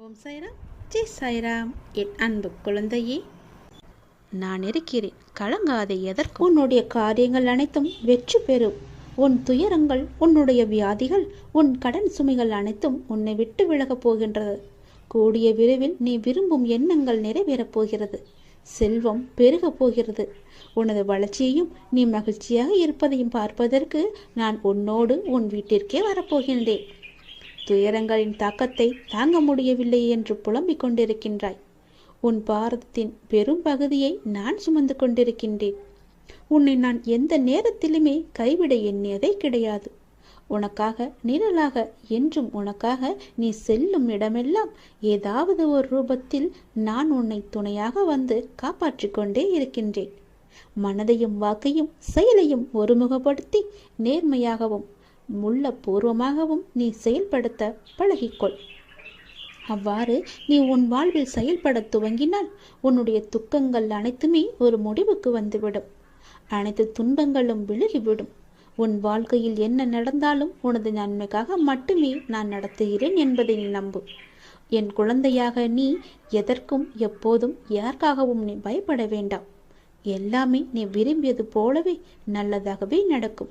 ஓம் சாய்ராம். ஜெய் சாய்ராம். என் அன்பு குழந்தையே நான் இருக்கிறேன். கலங்காத எதற்கு உன்னுடைய காரியங்கள் அனைத்தும் வெற்றி பெறும். உன் துயரங்கள் உன்னுடைய வியாதிகள் உன் கடன் சுமைகள் அனைத்தும் உன்னை விட்டு விலகப் போகின்றது. கூடிய விரைவில் நீ விரும்பும் எண்ணங்கள் நிறைவேறப் போகிறது. செல்வம் பெருகப் போகிறது. உனது வளர்ச்சியையும் நீ மகிழ்ச்சியாக இருப்பதையும் பார்ப்பதற்கு நான் உன்னோடு உன் வீட்டிற்கே வரப்போகின்றேன் துயரங்களின் தாக்கத்தை தாங்க முடியவில்லை என்று புலம்பிக் கொண்டிருக்கின்றாய். உன் பாரதத்தின் பெரும் பகுதியை நான் சுமந்து கொண்டிருக்கின்றேன். உன்னை நான் எந்த நேரத்திலுமே கைவிட எண்ணியதே கிடையாது. உனக்காக நிழலாக என்றும் உனக்காக நீ செல்லும் இடமெல்லாம் ஏதாவது ஒரு ரூபத்தில் நான் உன்னை துணையாக வந்து காப்பாற்றிக் கொண்டே இருக்கின்றேன். மனதையும் வாக்கையும் செயலையும் ஒருமுகப்படுத்தி நேர்மையாகவும் முள்ள பூர்வமாகவும் நீ செயல்படுத்த பழகிக்கொள். அவ்வாறு நீ உன் வாழ்வில் செயல்பட துவங்கினால் உன்னுடைய துக்கங்கள் அனைத்துமே ஒரு முடிவுக்கு வந்துவிடும். அனைத்து துன்பங்களும் விலகிவிடும். உன் வாழ்க்கையில் என்ன நடந்தாலும் உனது நன்மைக்காக மட்டுமே நான் நடத்துகிறேன் என்பதை நீ நம்பு. என் குழந்தையாக நீ எதற்கும் எப்போதும் யாருக்காகவும் நீ பயப்பட வேண்டாம். எல்லாமே நீ விரும்பியது போலவே நல்லதாகவே நடக்கும்.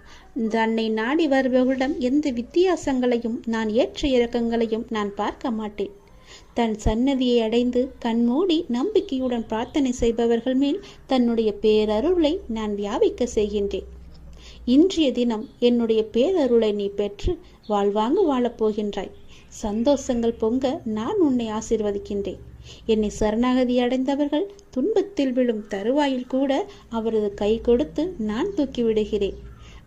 தன்னை நாடி வருபவர்களிடம் எந்த வித்தியாசங்களையும் நான் ஏற்ற இறக்கங்களையும் நான் பார்க்க மாட்டேன். தன் சன்னதியை அடைந்து கண்மூடி நம்பிக்கையுடன் பிரார்த்தனை செய்பவர்கள் மேல் தன்னுடைய பேரருளை நான் வியாபிக்க செய்கின்றேன். இன்றைய தினம் என்னுடைய பேரருளை நீ பெற்று வாழ்வாங்கு வாழப்போகின்றாய் சந்தோஷங்கள் பொங்க நான் உன்னை ஆசிர்வதிக்கின்றேன். என்னை சரணாகதி அடைந்தவர்கள் துன்பத்தில் விழும் தருவாயில் கூட அவரது கை கொடுத்து நான் தூக்கி விடுகிறேன்.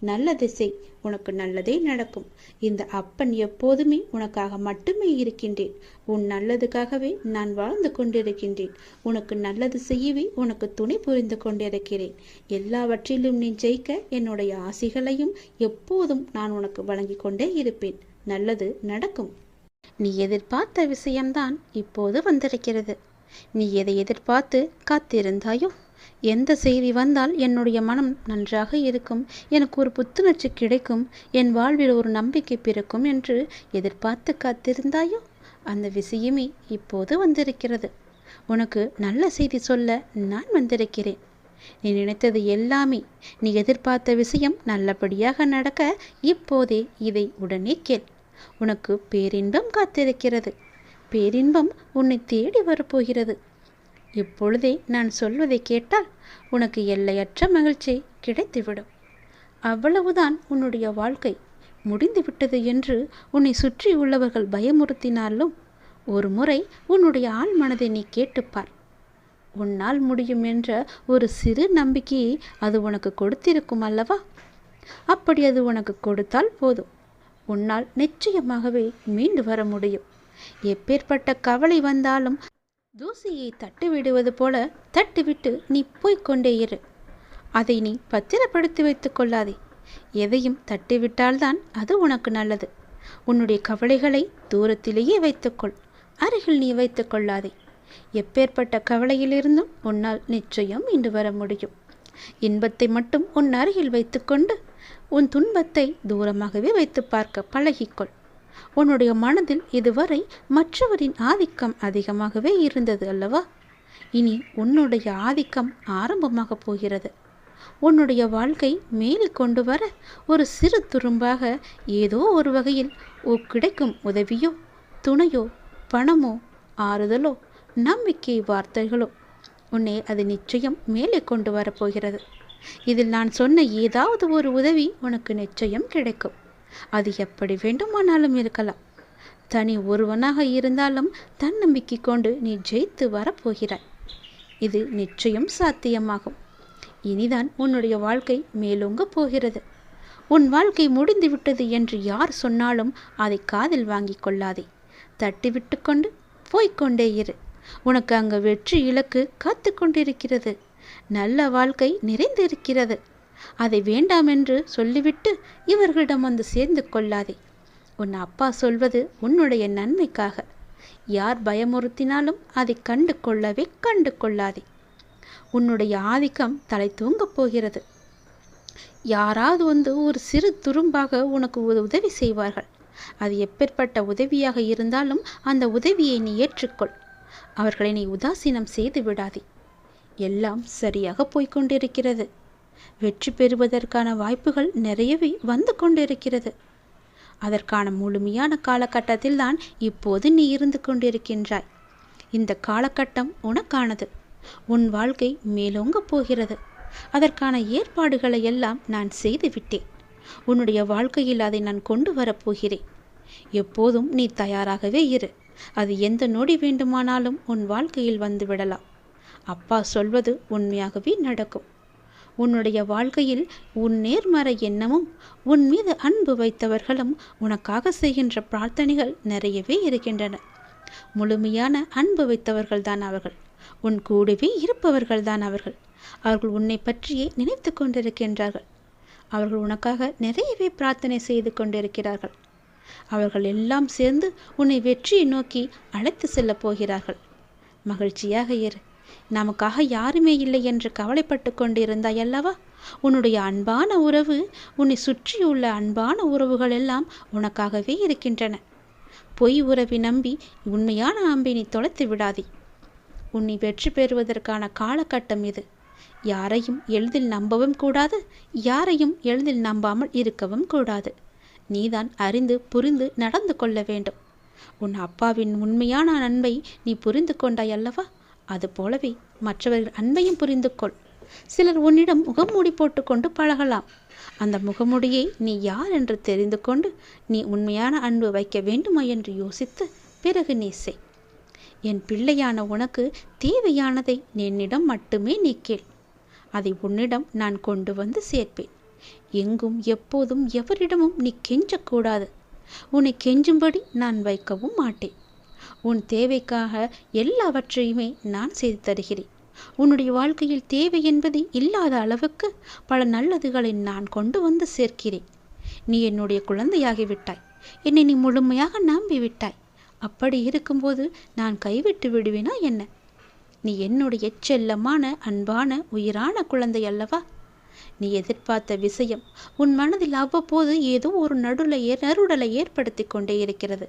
நல்ல திசை உனக்கு நல்லதே நடக்கும். இந்த அப்பன் எப்போதுமே உனக்காக மட்டுமே இருக்கின்றேன். உன் நல்லதுக்காகவே நான் வாழ்ந்து கொண்டிருக்கின்றேன். உனக்கு நல்லது செய்யவே உனக்கு துணை புரிந்து கொண்டிருக்கிறேன். எல்லாவற்றிலும் நீ ஜெயிக்க என்னுடைய ஆசைகளையும் எப்போதும் நான் உனக்கு வழங்கி கொண்டே இருப்பேன். நல்லது நடக்கும். நீ எதிர்பார்த்த விஷயம்தான் இப்போது வந்திருக்கிறது. நீ எதை எதிர்பார்த்து காத்திருந்தாயோ எந்த செய்தி வந்தால் என்னுடைய மனம் நன்றாக இருக்கும் எனக்கு ஒரு புத்துணர்ச்சி கிடைக்கும் என் வாழ்வில் ஒரு நம்பிக்கை பிறக்கும் என்று எதிர்பார்த்து காத்திருந்தாயோ? அந்த விஷயமே இப்போது வந்திருக்கிறது. உனக்கு நல்ல செய்தி சொல்ல நான் வந்திருக்கிறேன். நீ நினைத்தது எல்லாமே நீ எதிர்பார்த்த விஷயம் நல்லபடியாக நடக்க இப்போதே இதை உடனே கேள். உனக்கு பேரின்பம் காத்திருக்கிறது. பேரின்பம் உன்னை தேடி வரப்போகிறது. இப்பொழுதே நான் சொல்வதை கேட்டால் உனக்கு எல்லையற்ற மகிழ்ச்சி கிடைத்துவிடும். அவ்வளவுதான் உன்னுடைய வாழ்க்கை. முடிந்துவிட்டது என்று உன்னை சுற்றி உள்ளவர்கள் பயமுறுத்தினாலும் ஒரு முறை உன்னுடைய ஆள் மனதை நீ கேட்டுப்பார். உன்னால் முடியும் என்ற ஒரு சிறு நம்பிக்கையை அது உனக்கு கொடுத்திருக்கும் அல்லவா? அப்படி அது உனக்கு கொடுத்தால் போதும். உன்னால் நிச்சயமாகவே மீண்டு வர முடியும். எப்பேற்பட்ட கவலை வந்தாலும் தூசியை தட்டு விடுவது போல தட்டுவிட்டு நீ போய்க்கொண்டே இரு. அதை நீ பத்திரப்படுத்தி வைத்துக் கொள்ளாதே. எதையும் தட்டிவிட்டால்தான் அது உனக்கு நல்லது. உன்னுடைய கவலைகளை தூரத்திலேயே வைத்துக்கொள் அருகில் நீ வைத்துக் கொள்ளாதே. எப்பேற்பட்ட கவலையிலிருந்தும் உன்னால் நிச்சயம் இன்று வர முடியும். இன்பத்தை மட்டும் உன் அருகில் வைத்துக்கொண்டு உன் துன்பத்தை தூரமாகவே வைத்து பார்க்க பழகிக்கொள். உன்னுடைய மனதில் இதுவரை மற்றவரின் ஆதிக்கம் அதிகமாகவே இருந்தது அல்லவா? இனி உன்னுடைய ஆதிக்கம் ஆரம்பமாக போகிறது. உன்னுடைய வாழ்க்கை மேலே கொண்டு வர ஒரு சிறு துரும்பாக ஏதோ ஒரு வகையில் ஓ கிடைக்கும் உதவியோ துணையோ பணமோ ஆறுதலோ நம்பிக்கை வார்த்தைகளோ உன்னை அது நிச்சயம் மேலே கொண்டு வரப்போகிறது இதில் நான் சொன்ன ஏதாவது ஒரு உதவி உனக்கு நிச்சயம் கிடைக்கும். அது எப்படி வேண்டுமானாலும் இருக்கலாம். தனி ஒருவனாக இருந்தாலும் தன்னம்பிக்கை கொண்டு நீ ஜெயித்து வரப்போகிறாய். இது நிச்சயம் சாத்தியமாகும். இனிதான் உன்னுடைய வாழ்க்கை மேலோங்க போகிறது. உன் வாழ்க்கை முடிந்துவிட்டது என்று யார் சொன்னாலும் அதை காதில் வாங்கி கொள்ளாதே. தட்டிவிட்டு கொண்டு போய்க்கொண்டே இரு. உனக்கு அங்கு வெற்றி இலக்கு காத்து கொண்டிருக்கிறது. நல்ல வாழ்க்கை நிறைந்திருக்கிறது. அதை வேண்டாம் என்று சொல்லிவிட்டு இவர்களிடம் வந்து சேர்ந்து கொள்ளாதே. உன் அப்பா சொல்வது உன்னுடைய நன்மைக்காக. யார் பயமுறுத்தினாலும் அதை கண்டு கொள்ளவே கண்டு கொள்ளாதே உன்னுடைய ஆதிக்கம் தலை தூங்கப் போகிறது. யாராவது வந்து ஒரு சிறு துரும்பாக உனக்கு ஒரு உதவி செய்வார்கள். அது எப்பேற்பட்ட உதவியாக இருந்தாலும் அந்த உதவியை நீ ஏற்றுக்கொள். அவர்களை நீ உதாசீனம் செய்து விடாதே. எல்லாம் சரியாக போய்க்கொண்டிருக்கிறது வெற்றி பெறுவதற்கான வாய்ப்புகள் நிறையவே வந்து கொண்டிருக்கிறது. அதற்கான முழுமையான காலகட்டத்தில் தான் இப்போது நீ இருந்து கொண்டிருக்கின்றாய். இந்த காலகட்டம் உனக்கானது. உன் வாழ்க்கை மேலோங்கப் போகிறது. அதற்கான ஏற்பாடுகளை எல்லாம் நான் செய்துவிட்டேன் உன்னுடைய வாழ்க்கையில் அதை நான் கொண்டு வரப்போகிறேன் எப்போதும் நீ தயாராகவே இரு. அது எந்த நொடி வேண்டுமானாலும் உன் வாழ்க்கையில் வந்து விடலாம். அப்பா சொல்வது உண்மையாகவே நடக்கும். உன்னுடைய வாழ்க்கையில் உன் நேர்மறை எண்ணமும் உன் மீது அன்பு வைத்தவர்களும் உனக்காக செய்கின்ற பிரார்த்தனைகள் நிறையவே இருக்கின்றன. முழுமையான அன்பு வைத்தவர்கள் தான் அவர்கள். உன் கூடவே இருப்பவர்கள் தான் அவர்கள். அவர்கள் உன்னை பற்றியே நினைத்து கொண்டிருக்கின்றார்கள். அவர்கள் உனக்காக நிறையவே பிரார்த்தனை செய்து கொண்டிருக்கிறார்கள். அவர்கள் எல்லாம் சேர்ந்து உன்னை வெற்றியை நோக்கி அழைத்து செல்லப் போகிறார்கள். மகிழ்ச்சியாக இரு. நமக்காக யாருமே இல்லை என்று கவலைப்பட்டு கொண்டிருந்தாய் அல்லவா? உன்னுடைய அன்பான உறவு உன்னை சுற்றியுள்ள அன்பான உறவுகள் எல்லாம் உனக்காகவே இருக்கின்றன. பொய் உறவி நம்பி உண்மையான அம்பினை தொலைத்து விடாதே. உன்னை வெற்றி பெறுவதற்கான காலகட்டம் இது. யாரையும் எளிதில் நம்பவும் கூடாது யாரையும் எளிதில் நம்பாமல் இருக்கவும் கூடாது. நீதான் அறிந்து புரிந்து நடந்து கொள்ள வேண்டும். உன் அப்பாவின் உண்மையான அன்பை நீ புரிந்து கொண்டாய் அல்லவா? அது போலவே மற்றவர்கள் அன்பையும் புரிந்து கொள் சிலர் உன்னிடம் முகமூடி போட்டுக்கொண்டு பழகலாம். அந்த முகமுடியை நீ யார் என்று தெரிந்து கொண்டு நீ உண்மையான அன்பு வைக்க வேண்டுமா என்று யோசித்து பிறகு நீ செய். என் பிள்ளையான உனக்கு தேவையானதை என்னிடம் மட்டுமே நீ கேள். அதை உன்னிடம் நான் கொண்டு வந்து சேர்ப்பேன். எங்கும் எப்போதும் எவரிடமும் நீ கெஞ்சக்கூடாது. உன்னை கெஞ்சும்படி நான் வைக்கவும் மாட்டேன். உன் தேவைக்காக எல்லாவற்றையுமே நான் செய்து தருகிறேன். உன்னுடைய வாழ்க்கையில் தேவை என்பது இல்லாத அளவுக்கு பல நல்லதுகளை நான் கொண்டு வந்து சேர்க்கிறேன். நீ என்னுடைய குழந்தையாகிவிட்டாய் என்னை நீ முழுமையாக நம்பி விட்டாய். அப்படி இருக்கும்போது நான் கைவிட்டு விடுவேனா என்ன? நீ என்னுடைய செல்லமான அன்பான உயிரான குழந்தை அல்லவா? நீ எதிர்பார்த்த விஷயம் உன் மனதில் அவ்வப்போது ஏதோ ஒரு நடுலை நறுடலை ஏற்படுத்தி கொண்டே இருக்கிறது.